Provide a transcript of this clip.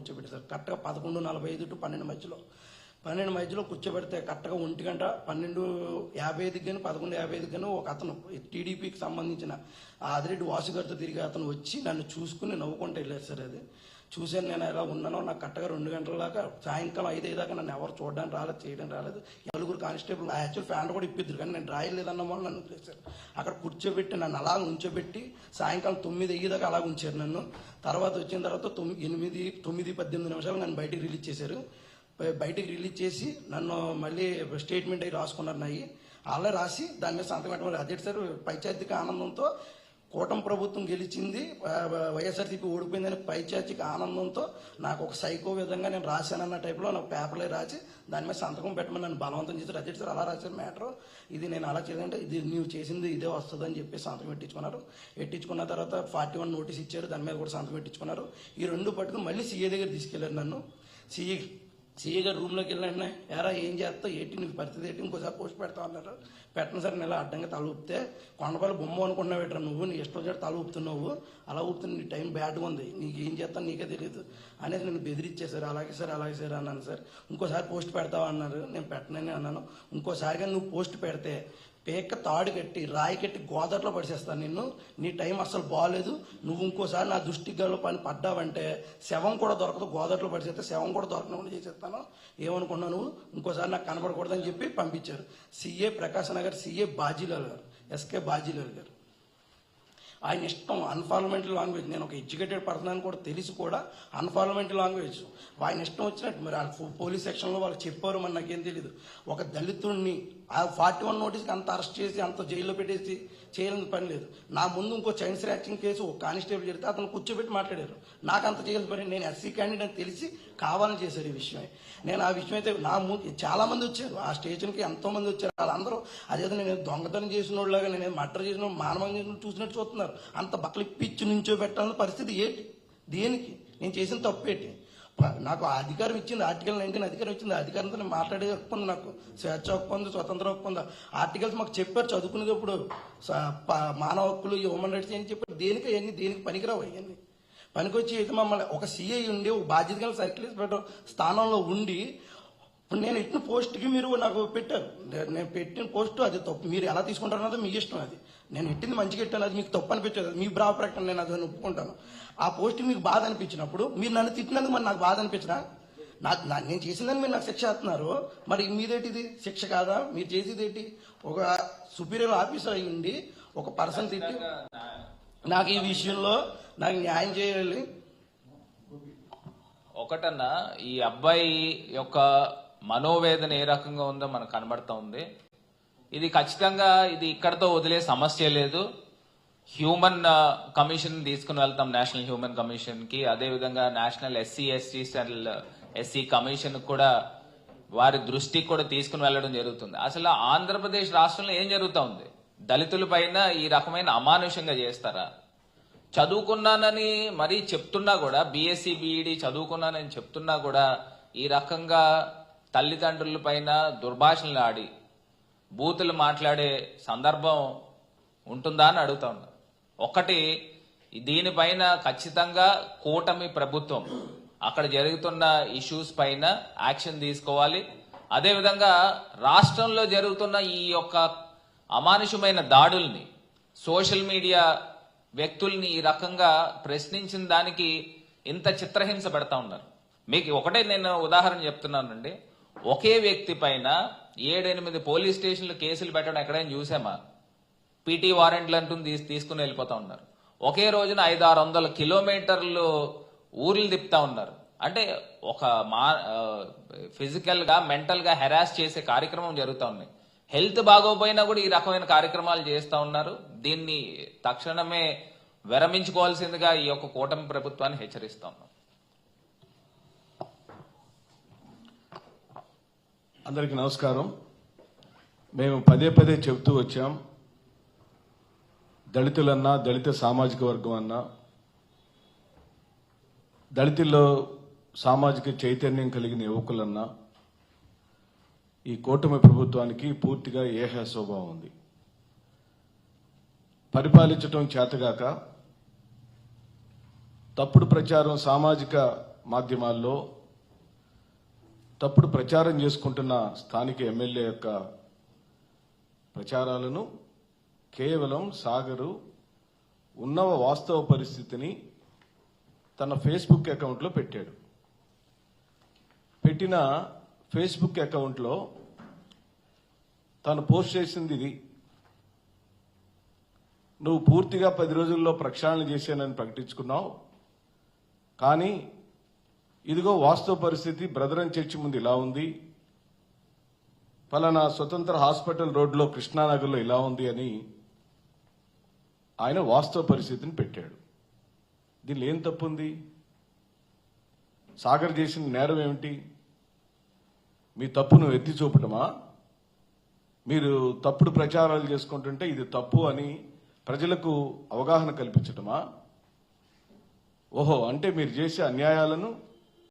కూర్చోబెట్టారు. కరెక్ట్గా పదకొండు నలభై ఐదు టు పన్నెండు మధ్యలో. పన్నెండు మధ్యలో కూర్చోబెడితే కరెక్ట్గా ఒంటి గంట పన్నెండు యాభై ఐదుకి కానీ పదకొండు యాభై ఐదుకి కానీ ఒక అతను టీడీపీకి సంబంధించిన ఆదిరెడ్డి వాసు గారితో తిరిగి అతను వచ్చి నన్ను చూసుకుని నవ్వుకుంటూ వెళ్ళారు సార్ అది. చూశాను నేను ఎలా ఉన్నానో నాకు కరెక్ట్గా రెండు గంటల దాకా సాయంకాలం ఐదు దాకా నన్ను ఎవరు చూడడానికి రాలేదు చేయడం రాలేదు. నలుగురు కానిస్టేబుల్ యాక్చువల్ ఫ్యాన్ కూడా ఇప్పిద్దరు కానీ నేను రాయలేదన్న వాళ్ళు నన్ను చేశారు అక్కడ కూర్చోబెట్టి నన్ను అలా ఉంచోబెట్టి సాయంకాలం తొమ్మిది అయ్యి దాకా అలా ఉంచారు నన్ను. తర్వాత వచ్చిన తర్వాత తొమ్మిది ఎనిమిది తొమ్మిది పద్దెనిమిది నిమిషాలు నన్ను బయటికి రిలీజ్ చేశారు. బయటకు రిలీజ్ చేసి నన్ను మళ్ళీ స్టేట్మెంట్ అయి రాసుకున్నారు నాయి. అలా రాసి దాని మీద సంతకం పెట్టమని అధ్యక్ష సార్ పైచాతిక ఆనందంతో కూటమి ప్రభుత్వం గెలిచింది వైఎస్ఆర్సీపీ ఓడిపోయిందని పైచాచిక ఆనందంతో నాకు ఒక సైకో విధంగా నేను రాశానన్న టైప్లో నాకు పేపర్లో రాసి దాని మీద సంతకం పెట్టమని నన్ను బలవంతం చేసి అదే సార్ అలా రాశారు మ్యాటర్ ఇది నేను అలా చేయాలంటే ఇది నువ్వు చేసింది ఇదే వస్తుంది అని చెప్పి సంతకం పెట్టించుకున్నారు. పెట్టించుకున్న తర్వాత ఫార్టీ వన్ నోటీస్ ఇచ్చారు. దాని మీద కూడా సంతకం పెట్టించుకున్నారు. ఈ రెండు పట్టుకుని మళ్ళీ సీఏ దగ్గర తీసుకెళ్ళారు నన్ను. సీఏ సీఏ గారు రూమ్లోకి వెళ్ళండి. ఎరా ఏం చేస్తావు? ఏంటి? నీకు పరిస్థితి ఏంటి? ఇంకోసారి పోస్ట్ పెడతావు అన్నారు పెట్టను సార్ నెల అడ్డంగా తల ఊపితే కొండపల్లి బొమ్మ అనుకున్నావు ఎట్రా నువ్వు? నీ ఇష్టం చేసి తల ఊపుతున్నావు. అలా ఊపుతున్న నీ టైం బ్యాడ్గా ఉంది. నీకు ఏం చేస్తాను నీకే తెలియదు అనేది నేను బెదిరించేశారు అలాగే సార్ అలాగే సార్ అన్నాను సార్. ఇంకోసారి పోస్ట్ పెడతావు అన్నారు. నేను పెట్టనని అన్నాను. ఇంకోసారిగా నువ్వు పోస్ట్ పెడితే పేక తాడు కట్టి రాయి కట్టి గోదర్లో పడిసేస్తాను నిన్ను. నీ టైం అసలు బాగాలేదు నువ్వు ఇంకోసారి నా దృష్టి గల పని పడ్డావంటే శవం కూడా దొరకదు. గోదర్లో పడిచేస్తే శవం కూడా దొరకకుండా చేసేస్తాను. ఏమనుకున్నావు నువ్వు? ఇంకోసారి నాకు కనపడకూడదని చెప్పి పంపించారు. సీఏ ప్రకాశ్ నగర్ సీఏ బాజీలాల్ గారు ఎస్కే బాజీలాల్ గారు. ఆయన ఇష్టం అన్ఫార్మెంటల్ లాంగ్వేజ్. నేను ఒక ఎడ్యుకేటెడ్ పర్సన్ అని కూడా తెలిసి కూడా అన్ఫార్మెంటల్ లాంగ్వేజ్. ఆయన ఇష్టం వచ్చినట్టు మరి ఆ పో- పోలీస్ సెక్షన్లో వాళ్ళు చెప్పారు మరి నాకేం తెలియదు ఒక దళితుడిని ఆ ఫార్టీ వన్ నోటీస్కి అంత అరెస్ట్ చేసి అంత జైల్లో పెట్టేసి చేయాలని పని లేదు. నా ముందు ఇంకో చైన్ స్రాచింగ్ కేసు ఒక కానిస్టేబుల్ జరిగితే అతను కూర్చోబెట్టి మాట్లాడారు. నాకు అంత చేయాల్సి పని నేను ఎస్సీ క్యాండిడేట్ అని తెలిసి కావాలని చేశారు ఈ విషయమే. నేను ఆ విషయం అయితే నా ముందు చాలా మంది వచ్చారు. ఆ స్టేషన్కి ఎంతోమంది వచ్చారు. వాళ్ళందరూ అదేదో నేను దొంగతనం చేసిన వాళ్ళగా నేను మటర్ చేసిన మానవం చేసిన చూసినట్టు చూస్తున్నారు. అంత బట్టలు పిచ్చి నుంచో పెట్టాలని పరిస్థితి ఏంటి? దేనికి? నేను చేసిన తప్పేంటి నాకు అధికారం ఇచ్చింది ఆర్టికల్ నైన్టీన్ అధికారం ఇచ్చింది. అధికారంతో నేను మాట్లాడే హక్కు ఉంది నాకు. స్వేచ్ఛ హక్కు ఉంది స్వతంత్ర హక్కు ఉంది ఆర్టికల్స్ మాకు చెప్పారు చదువుకునేటప్పుడు మానవ హక్కులు హ్యూమన్ రైట్స్ అని చెప్పారు. దేనికి అవన్నీ? దేనికి పనికిరావు అవన్నీ? పనికొచ్చి అయితే మమ్మల్ని ఒక సీఐ ఉండి ఒక బాధ్యత గల సర్కిల్ ఇన్స్పెక్టర్ స్థానంలో ఉండి ఇప్పుడు నేను ఇచ్చిన పోస్ట్కి మీరు నాకు పెట్టారు. నేను పెట్టిన పోస్ట్ అది తప్పు. మీరు ఎలా తీసుకుంటారో అన్నది మీ ఇష్టం అది. నేను ఎట్టింది మంచిగా పెట్టాను అది మీకు తప్పు అనిపించదు. మీ బ్రా ప్రకటన నేను అది ఒప్పుకుంటాను. ఆ పోస్ట్ మీకు బాధ అనిపించినప్పుడు మీరు నన్ను తిట్టినందుకు మరి నాకు బాధ అనిపించినా నా నా- నేను చేసిందని మీరు నాకు శిక్ష వేస్తున్నారు మరి మీదేంటిది? శిక్ష కాదా? మీరు చేసేది ఏంటి? ఒక సుపీరియర్ ఆఫీసర్ అయి ఉండి ఒక పర్సన్ తిట్టి నాకు ఈ విషయంలో నాకు న్యాయం చేయాలి. ఒకటన్నా ఈ అబ్బాయి యొక్క మనోవేదన ఏ రకంగా ఉందో మనకు కనబడతా ఉంది. ఇది ఖచ్చితంగా ఇది ఇక్కడతో వదిలే సమస్య లేదు. హ్యూమన్ కమిషన్ తీసుకుని వెళ్తాం నేషనల్ హ్యూమన్ కమిషన్కి అదే విధంగా national SC ST SC commission కూడా వారి దృష్టికి కూడా తీసుకుని వెళ్ళడం జరుగుతుంది. అసలు ఆంధ్రప్రదేశ్ రాష్ట్రంలో ఏం జరుగుతూ ఉంది? దళితుల పైన ఈ రకమైన అమానుషంగా చేస్తారా? చదువుకున్నానని మరీ చెప్తున్నా కూడా బీఎస్సీ బీఈడి చదువుకున్నానని చెప్తున్నా కూడా ఈ రకంగా తల్లిదండ్రుల పైన దుర్భాషణలు ఆడి బూతులు మాట్లాడే సందర్భం ఉంటుందా అని అడుగుతా ఉన్నా. ఒకటి దీనిపైన ఖచ్చితంగా కూటమి ప్రభుత్వం అక్కడ జరుగుతున్న ఇష్యూస్ పైన యాక్షన్ తీసుకోవాలి. అదేవిధంగా రాష్ట్రంలో జరుగుతున్న ఈ యొక్క అమానుషమైన దాడుల్ని సోషల్ మీడియా వ్యక్తుల్ని ఈ రకంగా ప్రశ్నించిన దానికి ఇంత చిత్రహింస పెడతా ఉన్నారు. మీకు ఒకటే నేను ఉదాహరణ చెప్తున్నానండి. ఒకే వ్యక్తి పైన ఏడెనిమిది పోలీస్ స్టేషన్లు కేసులు పెట్టడం ఎక్కడైనా చూసామా? పీటీ వారెంట్లు అంటూ తీసి తీసుకుని వెళ్ళిపోతా ఉన్నారు. ఒకే రోజున ఐదు ఆరు వందల కిలోమీటర్లు ఊర్లు తిప్పుతా ఉన్నారు. అంటే ఒక మా ఫిజికల్గా మెంటల్గా హెరాస్ చేసే కార్యక్రమం జరుగుతూ ఉన్నాయి హెల్త్ బాగోపోయినా కూడా ఈ రకమైన కార్యక్రమాలు చేస్తూ ఉన్నారు. దీన్ని తక్షణమే విరమించుకోవాల్సిందిగా ఈ యొక్క కూటమి ప్రభుత్వాన్ని హెచ్చరిస్తా ఉన్నాం. అందరికీ నమస్కారం. మేము పదే పదే చెబుతూ వచ్చాం. దళితులన్నా దళిత సామాజిక వర్గం అన్నా దళితుల్లో సామాజిక చైతన్యం కలిగిన యువకులన్నా ఈ కూటమి ప్రభుత్వానికి పూర్తిగా ఏహ స్వభావం ఉంది. పరిపాలించటం చేతగాక తప్పుడు ప్రచారం సామాజిక మాధ్యమాల్లో తప్పుడు ప్రచారం చేసుకుంటున్న స్థానిక ఎమ్మెల్యే యొక్క ప్రచారాలను కేవలం సాగరు ఉన్న వాస్తవ పరిస్థితిని తన ఫేస్బుక్ అకౌంట్లో పెట్టాడు. పెట్టిన ఫేస్బుక్ అకౌంట్లో తను పోస్ట్ చేసింది ఇది. నువ్వు పూర్తిగా పది రోజుల్లో ప్రక్షాళన చేశానని ప్రకటించుకున్నావు. కానీ ఇదిగో వాస్తవ పరిస్థితి బ్రదరన్ చర్చి ముందు ఇలా ఉంది. ఫలానా స్వతంత్ర హాస్పిటల్ రోడ్లో కృష్ణానగర్లో ఇలా ఉంది అని ఆయన వాస్తవ పరిస్థితిని పెట్టాడు. దీనిలో ఏం తప్పు ఉంది సాగర్ చేసిన నేరం ఏమిటి? మీ తప్పును ఎత్తి చూపటమా? మీరు తప్పుడు ప్రచారాలు చేసుకుంటుంటే ఇది తప్పు అని ప్రజలకు అవగాహన కల్పించటమా? ఓహో అంటే మీరు చేసే అన్యాయాలను